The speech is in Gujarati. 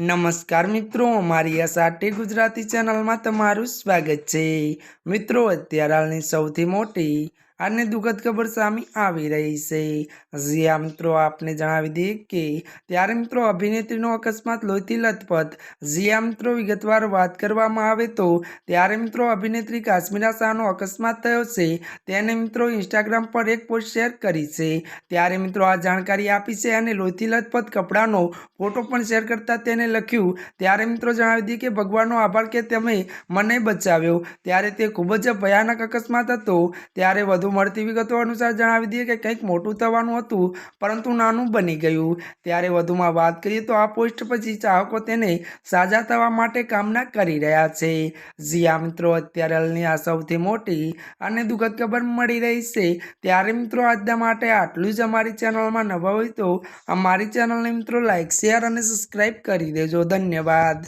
નમસ્કાર મિત્રો, અમારી આ સાટી ગુજરાતી ચેનલમાં તમારું સ્વાગત છે. મિત્રો, અત્યારે હાલની સૌથી મોટી અને દુઃખદ ખબર સામે આવી રહી છે. જી મિત્રો, આપને જણાવી દઈએ કે ત્યારે મિત્રો અભિનેત્રીનો અકસ્માત લોહીથી લથપથ. જી મિત્રો વિગતવાર વાત કરવામાં આવે તો ત્યારે મિત્રો અભિનેત્રી કાશ્મીરા શાહનો અકસ્માત થયો છે. તેને મિત્રો ઇન્સ્ટાગ્રામ પર એક પોસ્ટ શેર કરી છે. ત્યારે મિત્રો આ જાણકારી આપી છે અને લોહીથી લથપથ કપડાનો ફોટો પણ શેર કરતા તેને લખ્યું. ત્યારે મિત્રો જણાવી દઈએ કે ભગવાનનો આભાર કે તમે મને બચાવ્યો. ત્યારે તે ખૂબ જ ભયાનક અકસ્માત હતો. ત્યારે વધુ મળતી વિગતો અનુસાર જણાવી દઈએ કે કંઈક મોટું થવાનું હતું, પરંતુ નાનું બની ગયું. ત્યારે વધુમાં વાત કરીએ તો આ પોસ્ટ પછી ચાહકો તેને સાજા થવા માટે કામના કરી રહ્યા છે. જી મિત્રો, અત્યારે હાલની આ સૌથી મોટી અને દુઃખદ ખબર મળી રહી છે. ત્યારે, મિત્રો, આજના માટે આટલું જ અમારી ચેનલમાં નવા હોય તો અમારી ચેનલને, મિત્રો, લાઈક, શેર અને સબસ્ક્રાઈબ કરી દેજો. ધન્યવાદ.